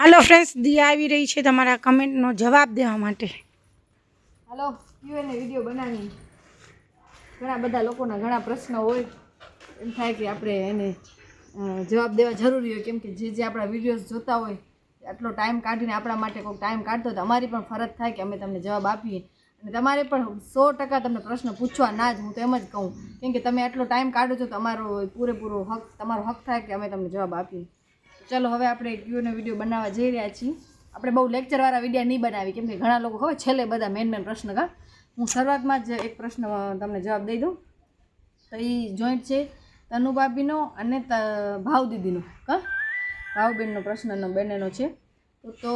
હાલો friends દિયા આવી રહી છે તમારા કમેન્ટનો જવાબ દેવા માટે. હાલો યુએનએ વીડિયો બનાવી. ઘણા બધા લોકોના ઘણા પ્રશ્નો હોય. એમ થાય કે આપણે એને જવાબ દેવા જરૂરી હોય. કેમ કે જે જે આપણા વિડીયોઝ જોતા હોય, આટલો ટાઈમ કાઢીને આપણા માટે કોઈક ટાઈમ કાઢતો તો અમારી પણ ફરજ થાય કે અમે તમને જવાબ આપીએ. અને તમારે પણ સો ટકા તમને પ્રશ્ન પૂછવા ના જ, હું તો એમ જ કહું. કેમ કે તમે આટલો ટાઈમ કાઢો છો તો અમારો પૂરેપૂરો હક, તમારો હક થાય કે અમે તમને જવાબ આપીએ. ચલો, હવે આપણે ક્યુનો વીડિયો બનાવવા જઈ રહ્યા છીએ. આપણે બહુ લેક્ચરવાળા વીડિયો નહીં બનાવી કેમ કે ઘણા લોકો ખબર છેલ્લે બધા મેન મેન પ્રશ્ન કા. હું શરૂઆતમાં જ એક પ્રશ્ન તમને જવાબ દઈ દઉં. તો એ જોઈન્ટ છે તનુભાભીનો અને ત ભાવ દીદીનો કા. ભાવબેનનો પ્રશ્નનો, બંનેનો છે. તો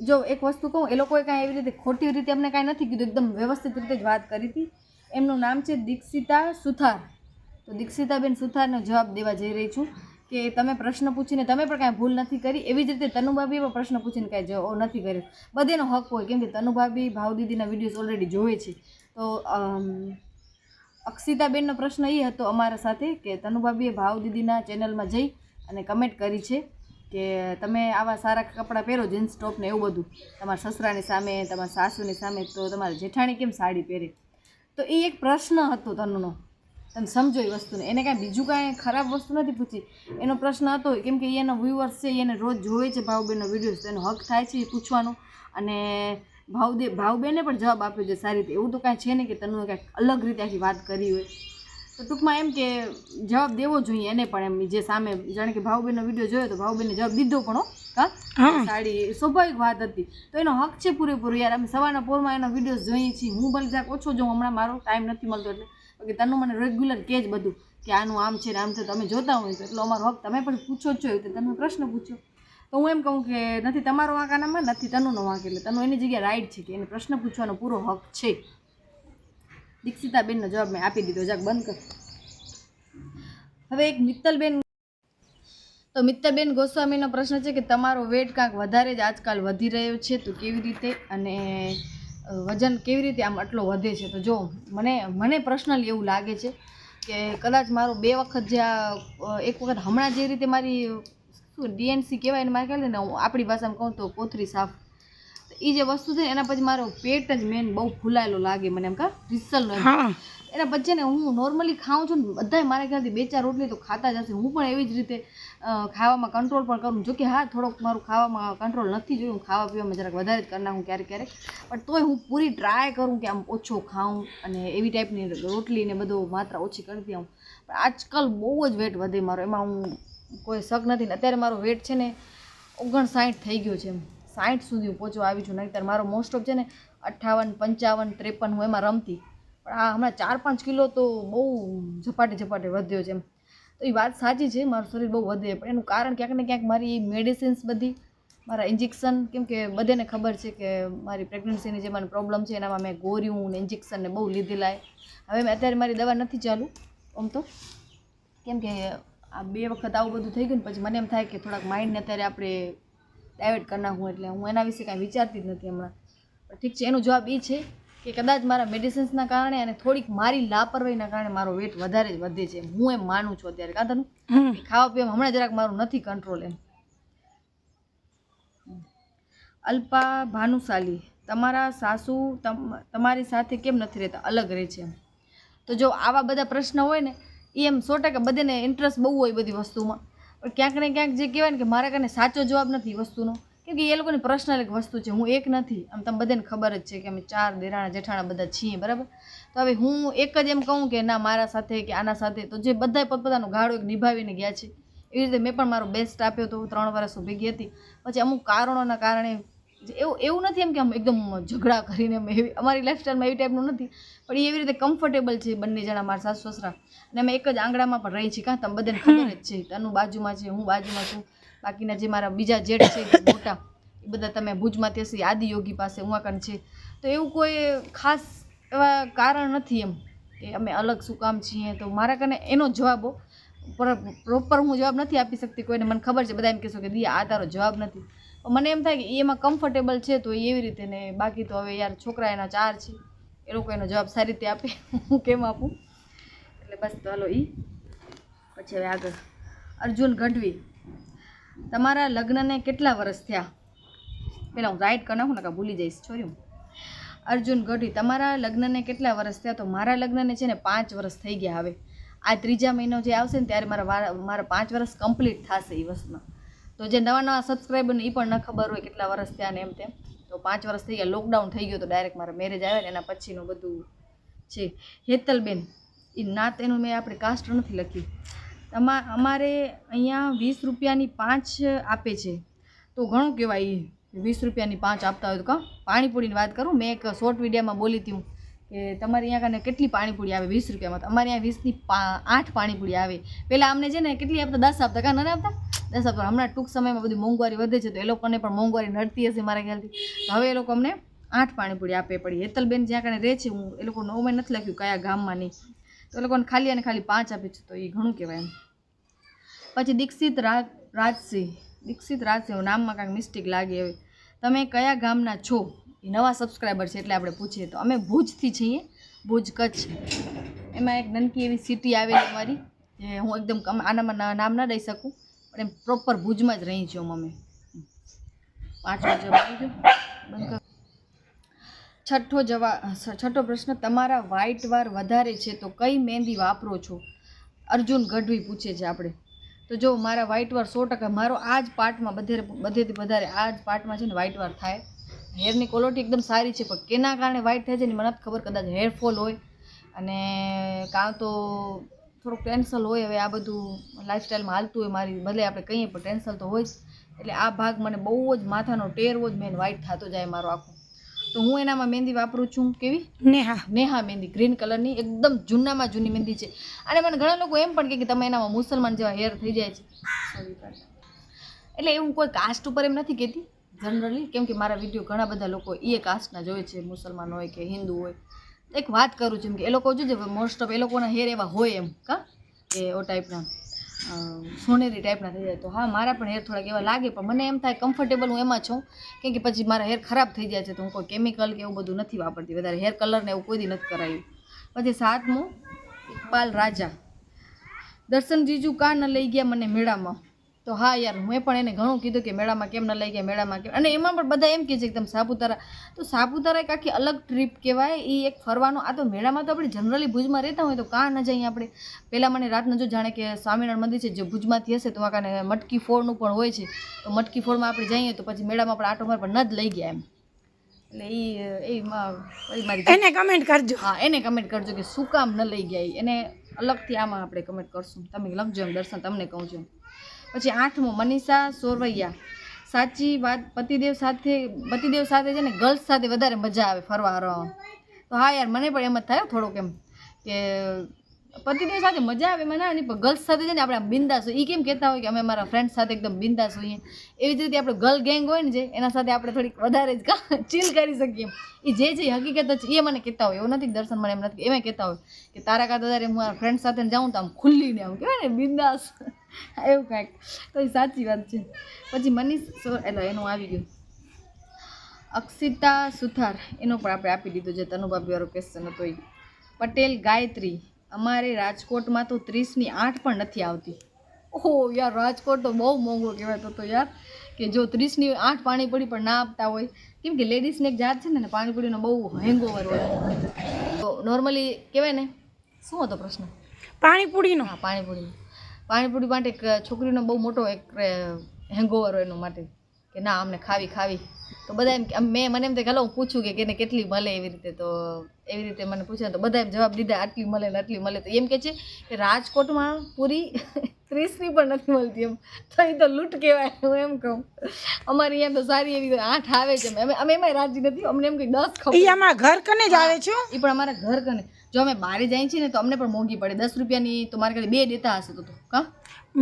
જો એક વસ્તુ કહું, એ લોકોએ કાંઈ એવી રીતે ખોટી રીતે અમને કાંઈ નથી કીધું, એકદમ વ્યવસ્થિત રીતે જ વાત કરી હતી. એમનું નામ છે દીક્ષિતા સુથાર. તો દીક્ષિતાબેન સુથારનો જવાબ દેવા જઈ રહી છું. કે તમે પ્રશ્ન પૂછીને તમે પણ કાંઈ ભૂલ નથી કરી, એવી જ રીતે તનુભાભીએ પણ પ્રશ્ન પૂછીને કાંઈ જો નથી કર્યો. બધેનો હક હોય, કેમ કે તનુભાભી, ભાવદીદીના વિડીયોઝ ઓલરેડી જોવે છે. તો અક્ષિતાબેનનો પ્રશ્ન એ હતો અમારા સાથે કે તનુભાભીએ ભાવદીદીના ચેનલમાં જઈ અને કમેન્ટ કરી છે કે તમે આવા સારા કપડાં પહેરો જીન્સ ટોપ ને એવું બધું. તમારા સસરાની સામે, તમારા સાસુની સામે તો તમારી જેઠાણી કેમ સાડી પહેરે? તો એ એક પ્રશ્ન હતો તનુનો. તમે સમજો એ વસ્તુને. એને કાંઈ બીજું કાંઈ ખરાબ વસ્તુ નથી પૂછી એનો પ્રશ્ન હતો કેમ કે એનો વ્યુઅર્સ છે એને રોજ જોવે છે ભાવબેનનો વીડિયો. તો એનો હક થાય છે એ પૂછવાનો. અને ભાવદે ભાવબેને પણ જવાબ આપ્યો છે સારી રીતે. એવું તો કાંઈ છે નહીં કે તનુએ કાંઈક અલગ રીતે આખી વાત કરી હોય. તો ટૂંકમાં એમ કે જવાબ દેવો જોઈએ એને પણ એમ જે સામે જાણે કે ભાવબેનનો વીડિયો જોયો તો ભાવબેને જવાબ દીધો પણ હા સાડી સ્વાભાવિક વાત હતી. તો એનો હક છે પૂરેપૂરો. યાર અમે સવારના પોરમાં એનો વીડિયો જોઈએ છીએ. હું ભલે જરાક ઓછો જોઉં. હમણાં મારો ટાઈમ નથી મળતો એટલે. બાકી તનું મને રેગ્યુલર કે જ બધું કે આનું આમ છે ને આમ છે, તમે જોતા હોય તો. એટલો અમારો હક, તમે પણ પૂછો જ છો તો તમે પ્રશ્ન પૂછો. તો હું એમ કહું કે નથી, તમારો વાંક નથી તનુનો વાંક. એટલે તનુ એની જગ્યાએ રાઈટ છે કે એને પ્રશ્ન પૂછવાનો પૂરો હક છે. દીક્ષિતાબેનનો જવાબ મેં આપી દીધો. જાક બંધ કર. હવે એક મિત્તલબેન તો મિત્તલબેન ગોસ્વામીનો પ્રશ્ન છે કે તમારો વેટ કાંક વધારે જ આજકાલ વધી રહ્યો છે તો કેવી રીતે? અને વજન કેવી રીતે આમ આટલો વધે છે? તો જો, મને મને પર્સનલી એવું લાગે છે કે કદાચ મારો બે વખત જે આ એક વખત હમણાં જે રીતે મારી શું ડીએનસી કહેવાય એને મારે કહેવાય ને, હું આપણી ભાષામાં કહું તો કોથરી સાફ એ જે વસ્તુ છે ને એના પછી મારો પેટ જ મેન બહુ ફૂલાયેલો લાગે મને એમ કા રિસલનો હા. એના પછી ને હું નોર્મલી ખાઉં છું ને બધાય મારા ખ્યાલથી બે ચાર રોટલી તો ખાતા જ હશે. હું પણ એવી જ રીતે ખાવામાં કંટ્રોલ પણ કરું. જોકે હા થોડોક મારું ખાવામાં કંટ્રોલ નથી જોયું હું ખાવા પીવામાં જરાક વધારે જ કરી નાખું ક્યારેક ક્યારેક. પણ તોય હું પૂરી ટ્રાય કરું કે આમ ઓછો ખાઉં અને એવી ટાઈપની રોટલી ને બધું માત્રા ઓછી કરતી આવું પણ આજકાલ બહુ જ વેટ વધે મારો. એમાં હું કોઈ શક નથી ને અત્યારે મારો વેટ છે ને ઓગણસાઠ થઈ ગયો છે એમ. સાઠ સુધી પહોંચવા આવી છું. નહીંતર મારો મોસ્ટ ઓફ છે ને અઠ્ઠાવન, પંચાવન, ત્રેપન હું એમાં રમતી. પણ આ હમણાં ચાર, પાંચ કિલો તો બહુ ઝપાટે ઝપાટે વધ્યો છે એમ. તો એ વાત સાચી છે, મારું શરીર બહુ વધે. પણ એનું કારણ ક્યાંક ને ક્યાંક મારી મેડિસિન્સ બધી, મારા ઇન્જેક્શન કેમ કે બધાને ખબર છે કે મારી પ્રેગ્નન્સીની જે મને પ્રોબ્લેમ છે, એનામાં મેં ગોર્યું ને ઇન્જેક્શનને બહુ લીધેલા હવે મેં અત્યારે મારી દવા નથી ચાલુ આમ તો. કેમ કે આ બે વખત આવું બધું થઈ ગયું ને પછી મને એમ થાય કે થોડાક માઇન્ડને અત્યારે આપણે ડાયવર્ટ કરી નાખું એટલે હું એના વિશે કાંઈ વિચારતી જ નથી હમણાં. ઠીક છે એનો જવાબ એ છે કે કદાચ મારા મેડિસિન્સના કારણે અને થોડીક મારી લાપરવાહીના કારણે મારો વેટ વધારે જ વધે છે હું એમ માનું છું અત્યારે. કાં તને ખાવા પીવામાં હમણાં જરાક મારું નથી કંટ્રોલ એમ. અલ્પા ભાનુશાલી તમારા સાસુ તમ- તમારી સાથે કેમ નથી રહેતા? અલગ રહે છે તો જો આવા બધા પ્રશ્ન હોય ને એ એમ સો ટકા બધાને ઇન્ટરેસ્ટ બહુ હોય બધી વસ્તુમાં. પણ ક્યાંક ને ક્યાંક જે કહેવાય ને કે મારા કને સાચો જવાબ નથી વસ્તુનો. કેમ કે એ લોકોની પર્સનલ એક વસ્તુ છે, હું એક નથી. આમ તમે બધાને ખબર જ છે કે અમે ચાર દેરાણા જેઠાણા બધા છીએ, બરાબર? તો હવે હું એક જ એમ કહું કે ના, મારા સાથે કે આના સાથે, તો જે બધાય પોતપોતાનો ગાળો એક નિભાવીને ગયા છે. એવી રીતે મેં પણ મારો બેસ્ટ આપ્યો હતો ત્રણ વર્ષ ઊભી ગઈ હતી. પછી અમુક કારણોના કારણે એવું એવું નથી એમ કે આમ એકદમ ઝઘડા કરીને એવી, અમારી લાઈફસ્ટાઈલમાં એવી ટાઈપનું નથી. પણ એ એવી રીતે કમ્ફર્ટેબલ છે બંને જણા મારા સાસુ સસરા. અને અમે એક જ આંગણામાં પણ રહી છીએ કાં તમે બધાને ખબર જ છે. તનું બાજુમાં છે, હું બાજુમાં છું. બાકીના જે મારા બીજા જેઠ છે મોટા, એ બધા તમે ભુજમાં ત્યાંથી આદિયોગી પાસે ઉમાકન છે. તો એવું કોઈ ખાસ એવા કારણ નથી એમ કે અમે અલગ શું કામ છીએ. તો મારા કને એનો જવાબો પ્રોપર હું જવાબ નથી આપી શકતી કોઈને. મને ખબર છે, બધા એમ કહેશો કે દી આ તારો જવાબ નથી. મને એમ થાય કે એમાં કમ્ફર્ટેબલ છે તો એવી રીતે ને બાકી તો હવે યાર છોકરા એના ચાર છે. એ લોકો એનો જવાબ સારી રીતે આપે. હું કેમ આપું? એટલે બસ તો હાલો એ પછી હવે આગળ. અર્જુન ગઢવી. તમારા લગ્નને કેટલા વર્ષ થયા? પેલા હું રાઈટ કરી નાખું ને કાં ભૂલી જઈશ. છોર્યું અર્જુન ગઢવી, તમારા લગ્નને કેટલા વર્ષ થયા? તો મારા લગ્નને છે ને પાંચ વર્ષ થઈ ગયા હવે. આ ત્રીજા મહિનો જે આવશે ને, ત્યારે મારા મારા પાંચ વર્ષ કમ્પ્લીટ થશે એ વર્ષમાં. તો જે નવા નવા સબસ્ક્રાઈબરને એ પણ ન ખબર હોય કેટલા વર્ષ થયા ને એમ તેમ. તો પાંચ વર્ષ થઈ ગયા લોકડાઉન થઈ ગયું તો ડાયરેક્ટ મારા મેરેજ આવ્યા ને એના પછીનું બધું છે. હેતલબેન એ નાત એનું મેં આપણે કાસ્ટ નથી લખ્યું. અમા, અમારે અહીંયા વીસ રૂપિયાની પાંચ આપે છે. તો ઘણું કહેવાય. વીસ રૂપિયાની પાંચ આપતા હોય તો કાં? પાણીપુરીની વાત કરું, મેં એક શોર્ટ વિડીયોમાં બોલી હતી હું. કે તમારે અહીંયા કને કેટલી પાણીપુરી આવે? વીસ રૂપિયામાં તો અમારે અહીંયા વીસની આઠ પાણીપુરી આવે. પહેલાં અમને છે ને કેટલી આપતા? દસ આપતા. કાં નથી આપતા? દસ આપતા. હમણાં ટૂંક સમયમાં બધી મોંઘવારી વધે છે તો એ લોકોને પણ મોંઘવારી નડતી હશે મારા ખ્યાલથી. તો હવે એ લોકો અમને આઠ પાણીપુરી આપે પડી. હેતલબેન જ્યાં કને રહે છે, હું એ લોકો નવું નથી લખ્યું કયા ગામમાં નહીં. તો એ લોકોને ખાલી અને ખાલી પાંચ આપે છે તો એ ઘણું કહેવાય એમ. પછી દીક્ષિત રાજ રાજસિંહ. દીક્ષિત રાજસિંહ નામમાં કાંઈક મિસ્ટેક લાગે હવે. તમે કયા ગામના છો? એ નવા સબસ્ક્રાઈબર છે એટલે આપણે પૂછીએ તો અમે ભુજથી છીએ. ભુજ કચ્છ. એમાં એક નનકી એવી સિટી આવેલી અમારી, જે હું એકદમ આનામાં નામ ના દઈ શકું, પણ એમ પ્રોપર ભુજમાં જ રહી છું અમે. પાંચ વાગે. છઠ્ઠો જવા છઠ્ઠો પ્રશ્ન, તમારા વ્હાઇટ વાર વધારે છે તો કઈ મહેંદી વાપરો છો? અર્જુન ગઢવી પૂછે છે આપણે. તો જો મારા વ્હાઇટ વાર સો ટકા, મારો આ જ પાર્ટમાં બધે બધેથી વધારે આ જ પાર્ટમાં છે ને વ્હાઇટ વાર થાય. હેરની ક્વોલિટી એકદમ સારી છે પણ કેના કારણે વ્હાઇટ થાય છે ને મને નથી ખબર કદાચ હેરફોલ હોય. અને કાં તો થોડુંક ટેન્શન હોય હવે આ બધું લાઈફસ્ટાઈલમાં હાલતું હોય મારી ભલે આપણે કહીએ પણ ટેન્શન તો હોય જ. એટલે આ ભાગ મને બહુ જ માથાનો ટેરવો જ મેન વ્હાઇટ થતો જાય મારો આખો. તો હું એનામાં મહેંદી વાપરું છું કેવી? નેહા. નેહા મહેંદી ગ્રીન કલરની એકદમ જૂનામાં જૂની મહેંદી છે. અને મને ઘણા લોકો એમ પણ કહે કે તમે એનામાં મુસલમાન જેવા હેર થઈ જાય છે. એટલે એવું કોઈ કાસ્ટ ઉપર એમ નથી કહેતી? જનરલી કેમ કે મારા વીડિયો ઘણા બધા લોકો એ કાસ્ટના જોવે છે, મુસલમાન હોય કે હિન્દુ હોય. એક વાત કરું છું કે એ લોકો જોઈએ મોસ્ટ ઓફ એ લોકોના હેર એવા હોય એમ, કા? કે ઓ ટાઈપના સોનેરી ટાઈપના થઈ જાય. તો હા, મારા પણ હેર થોડાક એવા લાગે, પણ મને એમ થાય કમ્ફર્ટેબલ હું એમાં છું. કેમ કે પછી મારા હેર ખરાબ થઈ જાય છે, તો હું કોઈ કેમિકલ કે એવું બધું નથી વાપરતી. વધારે હેર કલર ને એવું કોઈ દી નથી કરાયું. પછી સાતમું, ઇકબાલ રાજા. દર્શન જીજુ કાન લઈ ગયા મને મેળામાં. તો હા યાર મેં પણ એને ઘણું કીધું કે મેળામાં કેમ ન લઈ ગયા મેળામાં કેમ. અને એમાં પણ બધા એમ કહે છે કે તમે સાપુતારા તો સાપુતારા એક આખી અલગ ટ્રીપ કહેવાય એ એક ફરવાનો આ તો મેળામાં તો આપણે જનરલી ભુજમાં રહેતા હોય તો કાં ન જઈએ આપણે. પહેલાં મને રાતના જો જાણે કે સ્વામિનારાયણ મંદિર છે જે ભુજમાંથી હશે તો આ કાને મટકી ફોડનું પણ હોય છે. તો મટકી ફોડમાં આપણે જઈએ તો પછી મેળામાં આપણે આટો માર પણ ન જ લઈ ગયા એમ. એટલે એ એમાં એને કમેન્ટ કરજો. હા એને કમેન્ટ કરજો કે શું કામ ન લઈ ગયા એને અલગથી આમાં આપણે કમેન્ટ કરશું. તમે લખજો એમ દર્શન તમને કહું છું પછી આઠમો, મનીષા સોરવૈયા. સાચી વાત, પતિદેવ સાથે પતિદેવ સાથે છે ને ગર્લ્સ સાથે વધારે મજા આવે ફરવા હરવામાં. તો હા યાર, મને પણ એમ જ થાય થોડુંક એમ કે પતિદેવ સાથે મજા આવે મને નહીં પણ ગર્લ્સ સાથે છે ને આપણે બિંદાસ હોય એ કેમ કહેતા હોય કે અમે મારા ફ્રેન્ડ સાથે એકદમ બિંદાસ હોઈએ એવી જ રીતે આપણે ગર્લ ગેંગ હોય ને જે, એના સાથે આપણે થોડીક વધારે જ ચીલ કરી શકીએ. એ જે જે હકીકત છે એ મને કહેતા હોય, એવું નથી દર્શન મને એમ નથી એમ કહેતા હોય કે તારા કાં વધારે હું મારા ફ્રેન્ડ સાથે જાઉં તો આમ ખુલ્લીને આમ કહેવાય ને, બિંદાસ. એવું કાંઈક. તો એ સાચી વાત છે. પછી મનીષ એટલે એનું આવી ગયું. અક્ષિતા સુથાર એનો પણ આપણે આપી દીધું જે તનુભાભીવાળો ક્વેશ્ચન હતો એ. પટેલ ગાયત્રી અમારે રાજકોટમાં તો ત્રીસની આઠ પણ નથી આવતી. ઓહો યાર રાજકોટ તો બહુ મોંઘો કહેવાતો તો યાર. કે જો ત્રીસની આઠ પાણીપુરી પણ ના આપતા હોય. કેમ કે લેડીઝને એક જાત છે ને પાણીપુરીનો બહુ હેંગઓવર હોય. તો નોર્મલી કહેવાય ને શું હતો પ્રશ્ન? પાણીપુરીનો. હા પાણીપુરી પાણીપુરી માટે એક છોકરીનો બહુ મોટો એક હેંગઓવર હોય એનું માટે. કે ના અમને ખાવી ખાવી. તો બધા એમ મેં મને એમ તે કે હાલો હું પૂછું કે કેને કેટલી મળે એવી રીતે? તો એવી રીતે મને પૂછે તો બધા એમ જવાબ દીધા આટલી મળે ને આટલી મળે. તો એમ કે છે કે રાજકોટમાં પૂરી ત્રીસની પણ નથી મળતી એમ. તો એ તો લૂંટ કહેવાય હું એમ કહું. અમારે અહીંયા તો સારી એવી આઠ આવે છે અમે અમે એમાંય રાજી નથી. અમને એમ કે દસ ખબર. અમારા ઘર કને જ આવે છે એ પણ અમારા ઘર કને. જો અમે બહાર જઈએ છીએ ને તો અમને પણ મોંઘી પડે. દસ રૂપિયાની તો મારે ખાલી બે દેતા હશે તો કા?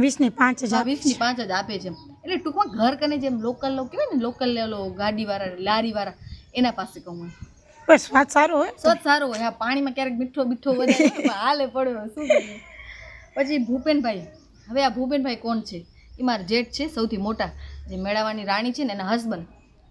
વીસની પાંચ હજાર. વીસની પાંચ જ આપે છે એટલે ટૂંકમાં ઘર કને જેમ લોકલ લોકો કહેવાય ને લોકલ લેવલો ગાડીવાળા લારીવાળા એના પાસે કહું બસ વાત સારો હોય. સ્વાદ સારો હોય. હા પાણીમાં ક્યારેક મીઠો મીઠો વધારે હાલે પડ્યો શું કરીએ? પછી ભૂપેનભાઈ હવે આ ભૂપેનભાઈ કોણ છે? એ મારા જેઠ છે સૌથી મોટા. જે મેળાવાની રાણી છે ને એના હસબન્ડ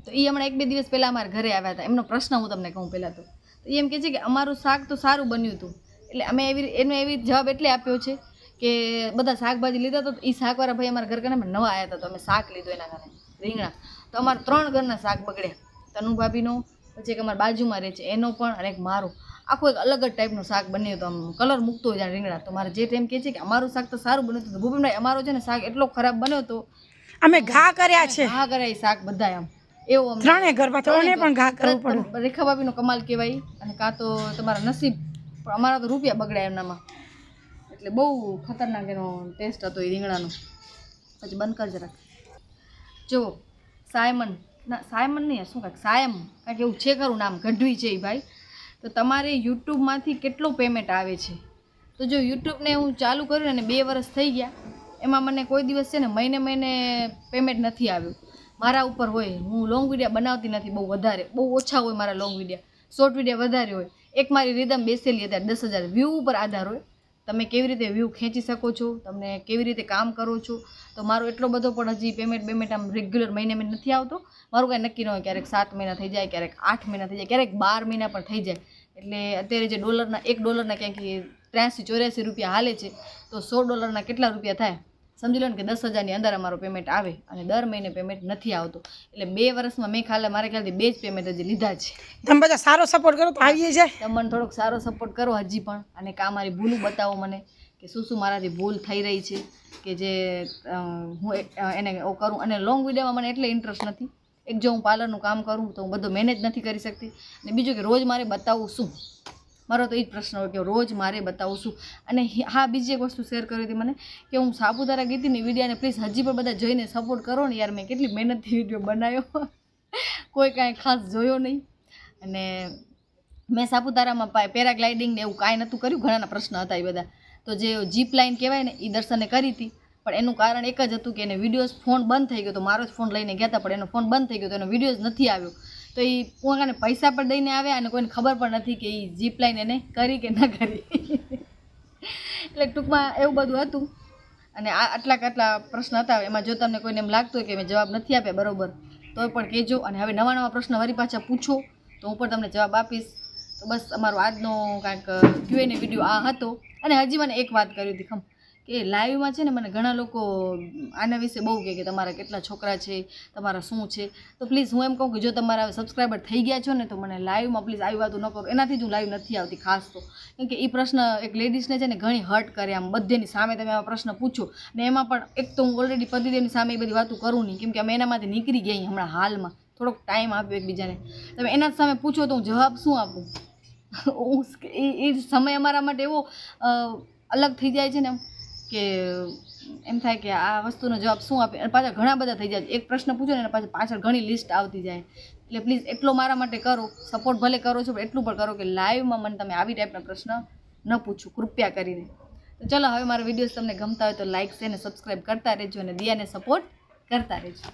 તો એ હમણાં એક બે દિવસ પહેલાં અમારા ઘરે આવ્યા હતા. એમનો પ્રશ્ન હું તમને કહું પહેલાં તો. તો એમ કહે છે કે અમારું શાક તો સારું બન્યું હતું. એટલે અમે એવી એનો એવી જવાબ એટલે આપ્યો છે કે બધા શાકભાજી લીધા તો એ શાકવાળા ભાઈ અમારા ઘર કરીને નવા આવ્યા હતા તો અમે શાક લીધું એના કારણે રીંગણા. તો અમારા ત્રણ ઘરના શાક બગડ્યા. તનુ ભાભીનો પછી એક અમારા બાજુમાં રહે છે એનો પણ અને એક મારું. આખું એક અલગ જ ટાઈપનું શાક બન્યું હતું. આમ કલર મૂકતો હોય રીંગણા. તો મારે જે ટાઈમ કહે છે કે અમારું શાક તો સારું બન્યું હતું. ભૂપેનભાઈ અમારો છે ને શાક એટલો ખરાબ બન્યો હતો અમે ઘા કર્યા છે. ઘા એ શાક બધા એમ એવું અમને. ગરબા ત્રણે પણ ઘા કરવું પડે. રેખા ભાભીનો કમાલ કહેવાય અને કાં તો તમારા નસીબ. પણ અમારા તો રૂપિયા બગડ્યા એમનામાં. એટલે બહુ ખતરનાક એનો ટેસ્ટ હતો એ રીંગણાનો. પછી બંધ કર જરાક. જો સાયમન. ના સાયમન નહીં શું કાંઈક સાયમ. કાંઈક એવું છે ખરું નામ ગઢવી છે એ ભાઈ. તો તમારે યુટ્યુબમાંથી કેટલું પેમેન્ટ આવે છે? તો જો યુટ્યુબને હું ચાલુ કર્યું ને બે વર્ષ થઈ ગયા એમાં મને કોઈ દિવસ છે ને મહિને મહિને પેમેન્ટ નથી આવ્યું. મારા ઉપર હોય, હું લોંગ વીડિયો બનાવતી નથી, બહુ વધારે, બહુ ઓછા હોય મારા લોંગ વીડિયો શોર્ટ વીડિયો વધારે હોય. એક મારી રીધમ બેસેલી અત્યારે દસ હજાર વ્યૂ ઉપર આધાર હોય. તમે કેવી રીતે વ્યૂ ખેંચી શકો છો? તમને કેવી રીતે કામ કરો છો? તો મારો એટલો બધો પણ હજી પેમેન્ટ પેમેન્ટ આમ રેગ્યુલર મહિને મહિને નથી આવતો. મારું કાંઈ નક્કી ન હોય ક્યારેક સાત મહિના થઈ જાય, ક્યારેક આઠ મહિના થઈ જાય, ક્યારેક બાર મહિના પણ થઈ જાય. એટલે અત્યારે જે ડોલરના એક ડોલરના ક્યાંક ત્ર્યાસી, ચોર્યાસી રૂપિયા હાલે છે, તો સો ડોલરના કેટલા રૂપિયા થાય? સમજી લો ને કે દસ હજારની અંદર અમારો પેમેન્ટ આવે અને દર મહિને પેમેન્ટ નથી આવતો. એટલે બે વર્ષમાં મેં ખાલી મારા ખ્યાલથી બે જ પેમેન્ટ હજી લીધા છે. તમે બધા સારો સપોર્ટ કરો તો આવીએ જાય. તમને થોડોક સારો સપોર્ટ કરો હજી પણ. અને કાં મારી ભૂલ બતાવો મને કે શું શું મારાથી ભૂલ થઈ રહી છે કે જે હું એને કરું. અને લોંગ વિડીયોમાં મને એટલે ઇન્ટરેસ્ટ નથી. એક જો હું પાર્લરનું કામ કરું તો હું બધું મેનેજ નથી કરી શકતી. અને બીજું કે રોજ મારે બતાવવું શું? મારો તો એ જ પ્રશ્ન હોય કે રોજ મારે બતાવું છું. અને હી- બીજી એક વસ્તુ શેર કરી હતી મને કે હું સાપુતારા ગઈ હતી ને વિડીયોને પ્લીઝ હજી પણ બધા જોઈને સપોર્ટ કરો ને યાર, મેં કેટલી મહેનતથી વીડિયો બનાવ્યો. કોઈ કાંઈ ખાસ જોયો નહીં. અને મેં સાપુતારામાં પેરાગ્લાઇડિંગ ને એવું કાંઈ નહોતું કર્યું, ઘણાના પ્રશ્ન હતા એ બધા. તો જે જીપ લાઇન કહેવાય ને, એ દર્શને કરી હતી. પણ એનું કારણ એક જ હતું કે એને વિડીયોઝ ફોન બંધ થઈ ગયો તો મારો જ ફોન લઈને ગયા હતા, પણ એનો ફોન બંધ થઈ ગયો તો એનો વિડીયોઝ નથી આવ્યો. તો એ કોઈને પૈસા પણ દઈને આવ્યા અને કોઈને ખબર પણ નથી કે એ જીપ લાઈન એને કરી કે ન કરી. એટલે ટૂંકમાં એવું બધું હતું. અને આ આટલા આટલા પ્રશ્ન હતા, એમાં જો તમને કોઈને એમ લાગતું હોય કે મેં જવાબ નથી આપ્યા બરાબર તો પણ કહેજો. અને હવે નવા નવા પ્રશ્ન વરી પાછા પૂછો, તો હું પણ તમને જવાબ આપીશ. તો બસ અમારો આજનો કાંઈક ક્યુએને વીડિયો આ હતો. અને હજી મને એક વાત કરી હતી, ખમ. કે લાઈવમાં છે ને મને ઘણા લોકો, આના વિશે બહુ કહે કે તમારા કેટલા છોકરા છે, તમારા શું છે? તો પ્લીઝ હું એમ કહું કે જો તમારા સબસ્ક્રાઈબર થઈ ગયા છો ને તો મને લાઈવમાં પ્લીઝ આવી વાતો ન કરો. એનાથી જ હું લાઈવ નથી આવતી ખાસ તો. કેમ કે એ પ્રશ્ન એક લેડીઝને છે ને ઘણી હર્ટ કરે આમ બધેની સામે તમે એમાં પ્રશ્ન પૂછો. ને એમાં પણ એક તો હું ઓલરેડી પતિદેવની સામે એ બધી વાતો કરું નહીં. કેમ કે અમે એનામાંથી નીકળી ગયા હમણાં હાલમાં. થોડોક ટાઈમ આપ્યો એકબીજાને. તમે એના સામે પૂછો તો હું જવાબ શું આપું? હું એ એ સમય અમારા માટે એવો અલગ થઈ જાય છે ને કે એમ થાય કે આ વસ્તુનો જવાબ શું આપે? અને પાછા ઘણા બધા થઈ જાય. એક પ્રશ્ન પૂછો ને પાછા પાછળ ઘણી લિસ્ટ આવતી જાય. એટલે પ્લીઝ એટલો મારા માટે કરો. સપોર્ટ ભલે કરો છો, પણ એટલું પણ કરો કે લાઈવમાં મને તમે આવી ટાઈપના પ્રશ્ન ન પૂછો. કૃપયા કરીને. તો ચલો, હવે મારા વિડીયોઝ તમને ગમતા હોય તો લાઇક છે અને સબસ્ક્રાઈબ કરતા રહેજો અને દિયાને સપોર્ટ કરતા રહેજો.